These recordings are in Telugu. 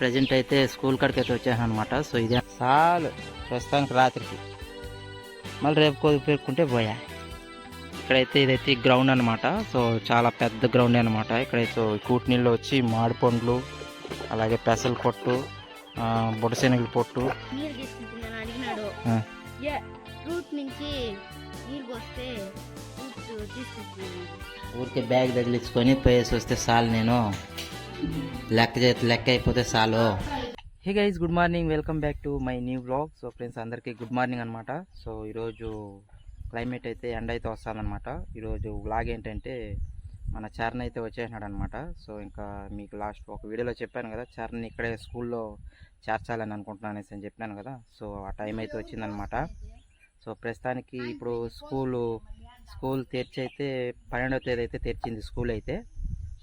ప్రజెంట్ అయితే స్కూల్ కాడికి అయితే వచ్చాను అనమాట సో ఇదే చాలు. ప్రస్తుతానికి రాత్రికి. మళ్ళీ రేపు కొద్ది పేర్కొంటే పోయా. ఇక్కడైతే ఇదైతే గ్రౌండ్ అనమాట సో చాలా పెద్ద గ్రౌండ్ అనమాట ఇక్కడైతే కూటి నీళ్ళు వచ్చి మామిడి పండ్లు అలాగే పెసల పొట్టు బుడశనగల పొట్టు. ఊరికే బ్యాగ్ తగిలించుకొని పోయేసి వస్తే చాలు నేను. లెక్క చేతి లెక్క అయిపోతే చాలు. Hey guys good morning. Welcome back to my new blog so friends అందరికీ గుడ్ మార్నింగ్ అనమాట సో ఈరోజు క్లైమేట్ అయితే ఎండ అయితే వస్తుందన్నమాట. ఈరోజు వ్లాగ్ ఏంటంటే మన చరణ్ అయితే వచ్చేసినాడు అనమాట సో ఇంకా మీకు లాస్ట్ ఒక వీడియోలో చెప్పాను కదా చరణ్ ఇక్కడే స్కూల్లో చేర్చాలని అనుకుంటున్నాను అనేసి అని చెప్పాను కదా. సో ఆ టైం అయితే వచ్చిందనమాట సో ప్రస్తుతానికి ఇప్పుడు స్కూలు స్కూల్ తెరిచి అయితే పన్నెండవ తేదీ అయితే తెరిచింది స్కూల్ అయితే.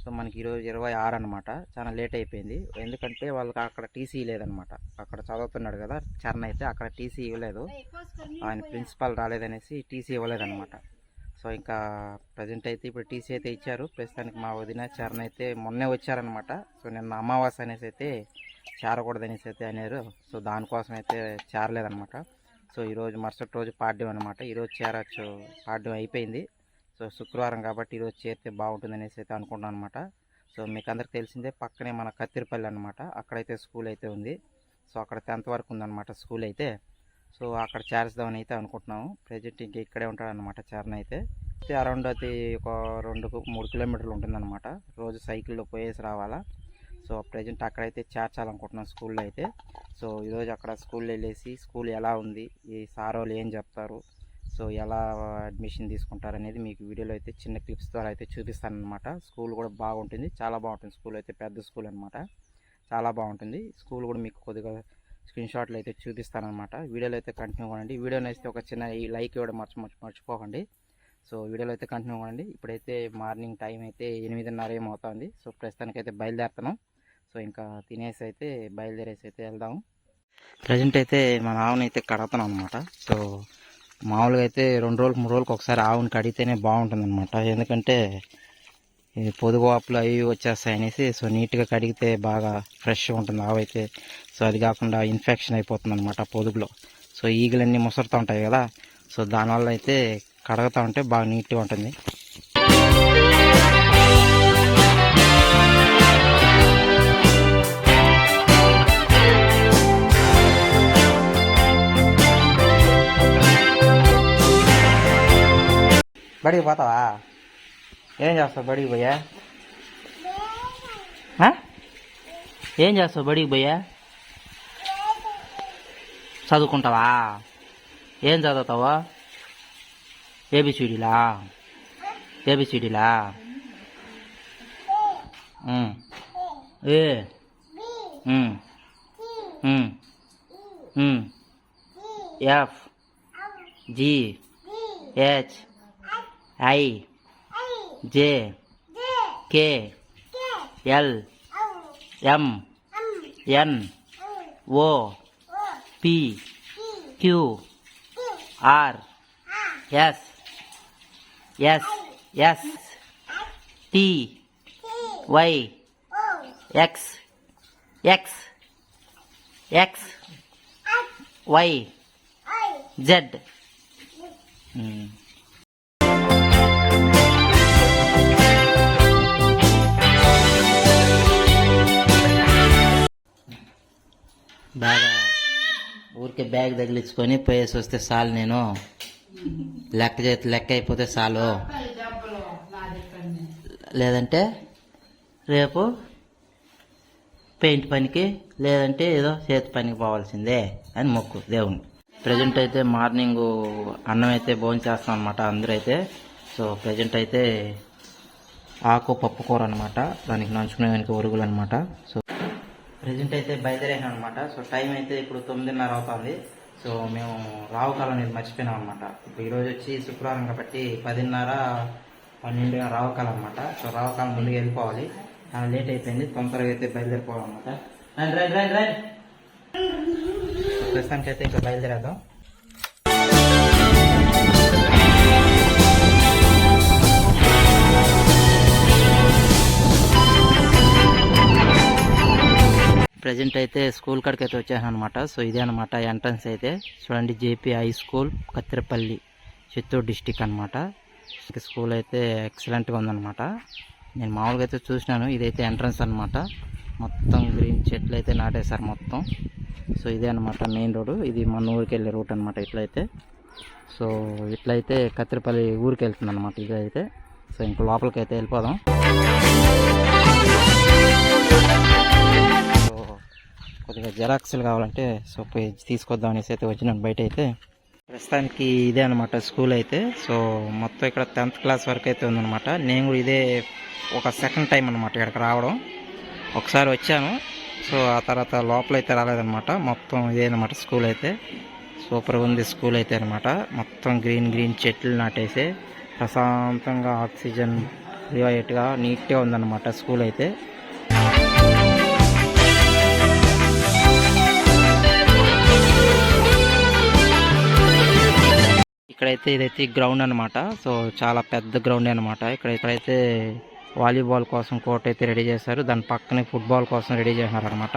సో మనకి ఈరోజు ఇరవై ఆరు అనమాట చాలా లేట్ అయిపోయింది. ఎందుకంటే వాళ్ళకి అక్కడ టీసీ లేదనమాట అక్కడ చదువుతున్నాడు కదా చరణ్ అయితే అక్కడ టీసీ ఇవ్వలేదు. ఆయన ప్రిన్సిపాల్ రాలేదనేసి టీసీ ఇవ్వలేదనమాట సో ఇంకా ప్రజెంట్ అయితే ఇప్పుడు టీసీ అయితే ఇచ్చారు. ప్రస్తుతానికి మా వదిన చరణ్ అయితే మొన్నే వచ్చారనమాట సో నిన్న అమావాస్య అనేసి అయితే చేరకూడదనేసి అయితే అన్నారు. సో దానికోసం అయితే చేరలేదనమాట సో ఈరోజు మరుసటి రోజు పాడ్యం అనమాట ఈరోజు చేరచ్చు. పాడ్యం అయిపోయింది. సో శుక్రవారం కాబట్టి ఈరోజు చేరితే బాగుంటుంది అనేసి అయితే అనుకుంటున్నాను అనమాట సో మీకు అందరికి తెలిసిందే పక్కనే మన కత్తిరిపల్లి అనమాట అక్కడైతే స్కూల్ అయితే ఉంది. సో అక్కడ టెన్త్ వరకు ఉందన్నమాట స్కూల్ అయితే. సో అక్కడ చేర్చుదామని అయితే అనుకుంటున్నాము. ప్రజెంట్ ఇంక ఇక్కడే ఉంటాడనమాట చరణ్ అయితే. అయితే అరౌండ్ అది ఒక రెండు మూడు కిలోమీటర్లు ఉంటుందన్నమాట. రోజు సైకిల్లో పోయేసి రావాలా. సో ప్రజెంట్ అక్కడైతే చేర్చాలనుకుంటున్నాం స్కూల్లో అయితే. సో ఈరోజు అక్కడ స్కూల్లో వెళ్ళేసి స్కూల్ ఎలా ఉంది? ఈ సార్ వాళ్ళు ఏం చెప్తారు? సో ఎలా అడ్మిషన్ తీసుకుంటారు అనేది మీకు వీడియోలో అయితే చిన్న క్లిప్స్ ద్వారా అయితే చూపిస్తాను అనమాట స్కూల్ కూడా బాగుంటుంది. చాలా బాగుంటుంది. స్కూల్ అయితే పెద్ద స్కూల్ అనమాట చాలా బాగుంటుంది. స్కూల్ కూడా మీకు కొద్దిగా స్క్రీన్ షాట్లు అయితే చూపిస్తాను అనమాట వీడియోలో అయితే కంటిన్యూ కావండి వీడియో నచ్చితే ఒక చిన్న లైక్ ఇవ్వడం మర్చి మర్చి మర్చిపోకండి. సో వీడియోలో అయితే కంటిన్యూ కావండి ఇప్పుడైతే మార్నింగ్ టైం అయితే ఎనిమిదిన్నర ఏమవుతుంది సో ప్రస్తుతానికి అయితే బయలుదేరుతున్నాం. సో ఇంకా తినేసి అయితే బయలుదేరేసి అయితే వెళ్దాం. ప్రజెంట్ అయితే మన ఆవుని కడతాను అనమాట సో మామూలుగా అయితే రెండు రోజులు మూడు రోజులకు ఒకసారి ఆవుని కడిగితేనే బాగుంటుంది అనమాట ఎందుకంటే పొదుగు వాపులు అవి వచ్చేస్తాయి అనేసి సో నీట్గా కడిగితే బాగా ఫ్రెష్గా ఉంటుంది ఆవు అయితే. సో అది కాకుండా ఇన్ఫెక్షన్ అయిపోతుంది అనమాట పొదుగులో. సో ఈగలన్నీ ముసరుతూ ఉంటాయి కదా సో దానివల్ల అయితే కడగతా ఉంటే బాగా నీట్గా ఉంటుంది. బడికి పోతావా? ఏం చేస్తావు బడికి పోయా? ఏం చేస్తావు బడికి పోయా? చదువుకుంటావా? ఏం చదువుతావా? ఏబిసిడీలా ఏబిసిడీలా A? F G H I J K L M N O P Q R S S S T Y X X X Y Z ಹ್ಞೂ బ్యాగ్ తగిలించుకొని పోయేసి వస్తే చాలు నేను. లెక్క చేతి లెక్క అయిపోతే చాలు లేదంటే రేపు పెయింట్ పనికి లేదంటే ఏదో చేతి పనికి పోవాల్సిందే అని మొక్కు దేవుని ప్రజెంట్ అయితే మార్నింగ్ అన్నం అయితే భోజనం చేస్తాం అనమాట అందరూ అయితే సో ప్రజెంట్ అయితే ఆకు పప్పు కూర అనమాట దానికి నంచుకునే దానికి ఒరుగులు అనమాట సో ప్రజెంట్ అయితే బయలుదేరాను అనమాట సో టైం అయితే ఇప్పుడు తొమ్మిదిన్నర అవుతుంది. సో మేము రావుకాలం అనేది మర్చిపోయినాం అనమాట ఇప్పుడు ఈరోజు వచ్చి శుక్రవారం కాబట్టి పదిన్నర పన్నెండు రావుకాలం అనమాట సో రావుకాలం ముందుకు వెళ్ళిపోవాలి. చాలా లేట్ అయిపోయింది. తొందరగా అయితే బయలుదేరిపోవాలన్నమాట. రండి రండి రండి రండి. ప్రస్తుతానికి అయితే ఇంకా బయలుదేరేద్దాం. ప్రజెంట్ అయితే స్కూల్ కాడికి అయితే వచ్చాను అనమాట సో ఇదే అనమాట ఎంట్రన్స్ అయితే. చూడండి JP high school Kathirapalli Chittoor district అనమాట స్కూల్ అయితే ఎక్సలెంట్గా ఉందన్నమాట. నేను మామూలుగా అయితే చూసినాను ఇదైతే ఎంట్రన్స్ అనమాట మొత్తం గ్రీన్ చెట్లు అయితే నాటేశారు మొత్తం. సో ఇదే అనమాట మెయిన్ రోడ్. ఇది మన ఊరికి వెళ్ళే రూట్ అనమాట ఇట్లయితే. సో ఇట్లయితే కత్తిరపల్లి ఊరికి వెళ్తుంది అనమాట ఇదైతే. సో ఇంకా లోపలికి అయితే వెళ్ళిపోదాం. కొద్దిగా జెరాక్స్లు కావాలంటే సో పోయి తీసుకొద్దాం అనేసి అయితే వచ్చినాను బయట అయితే ప్రస్తుతానికి ఇదే అనమాట స్కూల్ అయితే. సో మొత్తం ఇక్కడ టెన్త్ క్లాస్ వరకు అయితే ఉందన్నమాట. నేను కూడా ఇదే ఒక సెకండ్ టైం అనమాట ఇక్కడికి రావడం. ఒకసారి వచ్చాను. సో ఆ తర్వాత లోపల అయితే రాలేదన్నమాట. మొత్తం ఇదే అనమాట స్కూల్ అయితే. సూపర్ ఉంది స్కూల్ అయితే అనమాట మొత్తం గ్రీన్ గ్రీన్ చెట్లు నాటేసి ప్రశాంతంగా ఆక్సిజన్ రివైట్గా నీట్గా ఉందన్నమాట స్కూల్ అయితే. ఇక్కడైతే ఇదైతే గ్రౌండ్ అనమాట సో చాలా పెద్ద గ్రౌండ్ అనమాట ఇక్కడ ఇక్కడైతే వాలీబాల్ కోసం కోర్ట్ అయితే రెడీ చేశారు. దాని పక్కనే ఫుట్బాల్ కోసం రెడీ చేసినారు అనమాట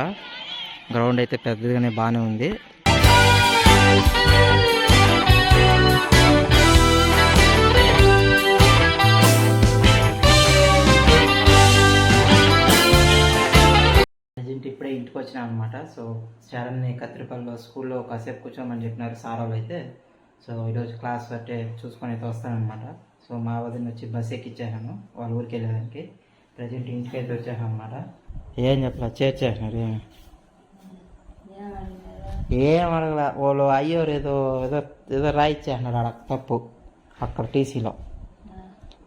గ్రౌండ్ అయితే పెద్దగానే బాగానే ఉంది. ఇప్పుడే ఇంటికి వచ్చినా అనమాట సో చరణ్ని కత్తిరిపల్లిలో స్కూల్లో కాసేపు కూర్చోమని చెప్పినారు సార్ వాళ్ళు అయితే సో ఈరోజు క్లాస్ అంటే చూసుకొని అయితే వస్తానమాట సో మా వదిన వచ్చి బస్ ఎక్కిచ్చాను వాళ్ళ ఊరికి వెళ్ళేదానికి. ప్రజెంట్ ఇంటికి అయితే వచ్చాను అనమాట ఏం చెప్పలా? చేర్చేసినారు. ఏమి? ఏం అడగల? వాళ్ళు అయ్యోరు ఏదో ఏదో ఏదో రాయిచ్చేసినారు అక్కడ తప్పు. అక్కడ టీసీలో.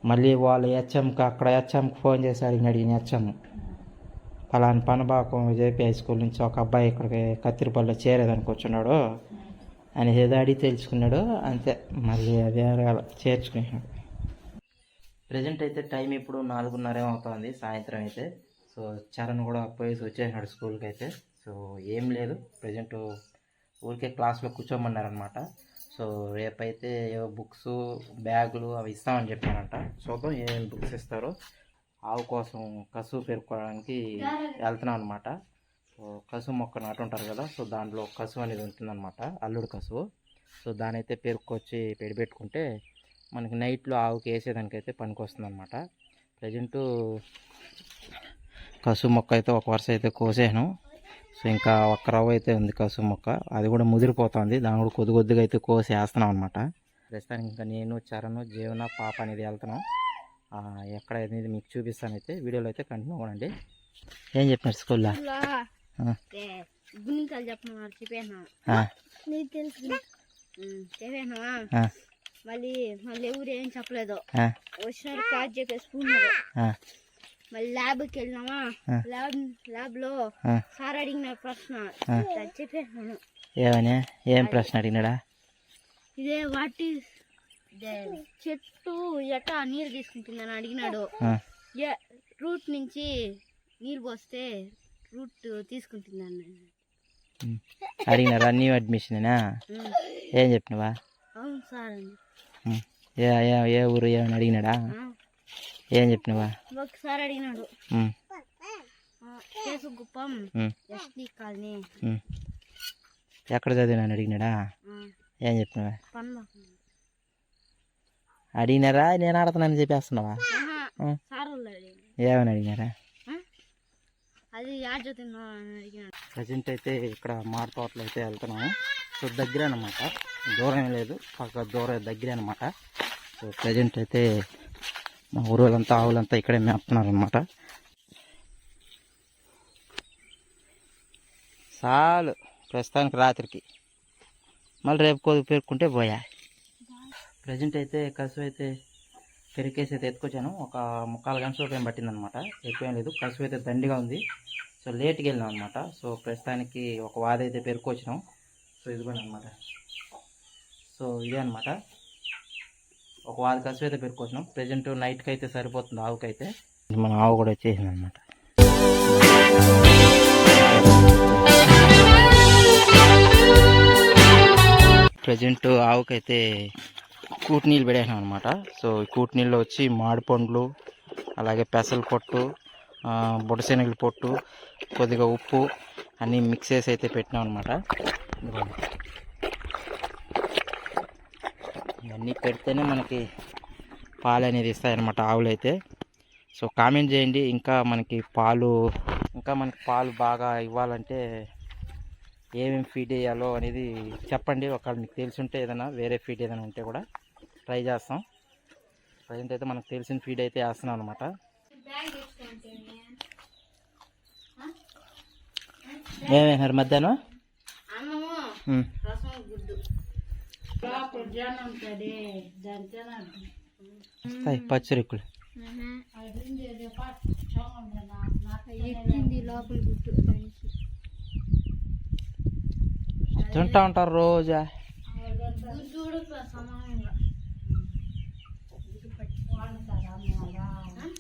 మళ్ళీ వాళ్ళు హెచ్ఎంకి అక్కడ హెచ్ఎంకి ఫోన్ చేసి అడిగిన అడిగిన హెచ్ఎం. పలాని పనబాకం జేపీ హై స్కూల్ నుంచి ఒక అబ్బాయి ఇక్కడికి కత్తిరిపల్లిలో చేరేదనుకొచ్చున్నాడు అని ఏదో అడిగి తెలుసుకున్నాడో అంతే. మళ్ళీ అదే చేర్చుకున్నాడు ప్రజెంట్ అయితే టైం ఇప్పుడు నాలుగున్నర ఏమో అవుతుంది సాయంత్రం అయితే. సో చరణ్ కూడా పోయేసి వచ్చేసినాడు స్కూల్కి అయితే. సో ఏం లేదు. ప్రజెంట్ ఊరికే క్లాస్లో కూర్చోమన్నారనమాట సో రేపైతే ఏవో బుక్స్ బ్యాగులు అవి ఇస్తామని చెప్పానంట చూద్దాం ఏమేమి బుక్స్ ఇస్తారో. ఆవు కోసం కసువు పెరుక్కోవడానికి వెళ్తున్నాం అనమాట కసువు మొక్క నాటుంటారు కదా సో దాంట్లో కసువు అనేది ఉంటుందన్నమాట అల్లుడు కసువు. సో దాని అయితే పెరుక్కొచ్చి పెడిపెట్టుకుంటే మనకి నైట్లో ఆవుకి వేసేదానికైతే పనికొస్తుంది అనమాట ప్రజెంటు కసువు మొక్క అయితే ఒక వరుస అయితే కోసాను. సో ఇంకా ఒక్క రవ్వ అయితే ఉంది కసువు మొక్క అది కూడా ముదిరిపోతుంది. దాని కూడా కొద్ది కొద్దిగా అయితే కోసి వేస్తున్నాం అనమాట ప్రస్తుతానికి ఇంకా నేను చరణ్ జీవన పాప అనేది వెళ్తున్నాం. ఎక్కడ అనేది మీకు చూపిస్తానైతే వీడియోలో అయితే కంటిన్యూ అవ్వండి. ఏం చెప్పినారు స్కూల్లో గుణింతాలు చెప్పమన్నారు చెప్పాను ఆ, నీకు తెలుసు చెప్పాను? ఆ, మళ్ళీ మళ్ళీ ఎవరు ఏం చెప్పలేదు. వచ్చినారు క్లాస్ చెప్పేసి మళ్ళీ ల్యాబ్కి వెళ్ళినామా. ల్యాబ్ ల్యాబ్లో. సార్ అడిగిన ప్రశ్న. చెప్పాను? ఏమని? ఏం ప్రశ్న అడిగినాడా? ఇదే వాటి చెట్టు ఎట్టా నీరు తీసుకుంటుందని అడిగినాడు. రూట్ నుంచి నీరు పోస్తే రూట్ తీసుకుంటుందని ఉమ్. అడిగినారా? న్యూ అడ్మిషనేనా ఏం చెప్పినవా? అవును సార్. ఏ ఏ ఊరు ఏమని అడిగినాడా? ఏం చెప్పినవా? ఒకసారి అడిగినాడు. Kesuguppam ST colony. ఎక్కడ చదివినాను అడిగినాడా? ఏం చెప్పినవా? అడిగినారా? నేను ఆడుతున్నాను చెప్పేస్తున్నావా? ఏమని అడిగినారా? అది ప్రజెంట్ అయితే ఇక్కడ మామిడి తోటలో అయితే వెళ్తున్నాము. సో దగ్గర అనమాట దూరం లేదు. పక్క దూరం దగ్గర అనమాట సో ప్రజెంట్ అయితే మా ఊరోళ్ళంతా ఆవులంతా ఇక్కడే మేపుతున్నారు అనమాట చాలు. ప్రస్తుతానికి రాత్రికి. మళ్ళీ రేపు కొద్ది పేరుకుంటే పోయా. ప్రజెంట్ అయితే కసువు అయితే పెరికేసి అయితే ఎత్తుకొచ్చాను. ఒక ముక్కాలు గంటల టైం ఏం పట్టిందనమాట. ఎక్కువేం లేదు. కసువు అయితే దండిగా ఉంది. సో లేట్కి వెళ్ళినాం అనమాట సో ప్రస్తుతానికి ఒక వాద అయితే పెరుకొచ్చినాం సో ఇదిగోండి అనమాట సో ఇదే అనమాట ఒక వాద కసువు అయితే పెరుకొచ్చినాం ప్రజెంట్ నైట్కి అయితే సరిపోతుంది ఆవుకైతే. మన ఆవు కూడా వచ్చేసింది అనమాట ప్రజెంట్ ఆవుకైతే కూటి నీళ్ళు పెట్టేసాం అనమాట సో ఈ కూటి నీళ్ళు వచ్చి మాడిపండ్లు అలాగే పెసల పొట్టు ఆ, బుడశనగల పొట్టు కొద్దిగా ఉప్పు అన్నీ మిక్స్ చేసి అయితే పెట్టినాం అనమాట ఇవన్నీ పెడితేనే మనకి పాలు అనేది ఇస్తాయన్నమాట ఆవులు అయితే. సో కామెంట్ చేయండి. ఇంకా మనకి పాలు ఇంకా మనకి పాలు బాగా ఇవ్వాలంటే ఏమేమి ఫీడ్ వేయాలో అనేది చెప్పండి. ఒకవేళ మీకు తెలిసి ఉంటే ఏదైనా వేరే ఫీడ్ ఏదైనా ఉంటే కూడా. ట్రై చేస్తాం. ప్రజెంట్ అయితే మనకు తెలిసిన ఫీడ్ అయితే వేస్తున్నాం అనమాట ఏమేసారు మధ్యాహ్నం? పచ్చిరెక్కులు. తింటా ఉంటారు రోజా.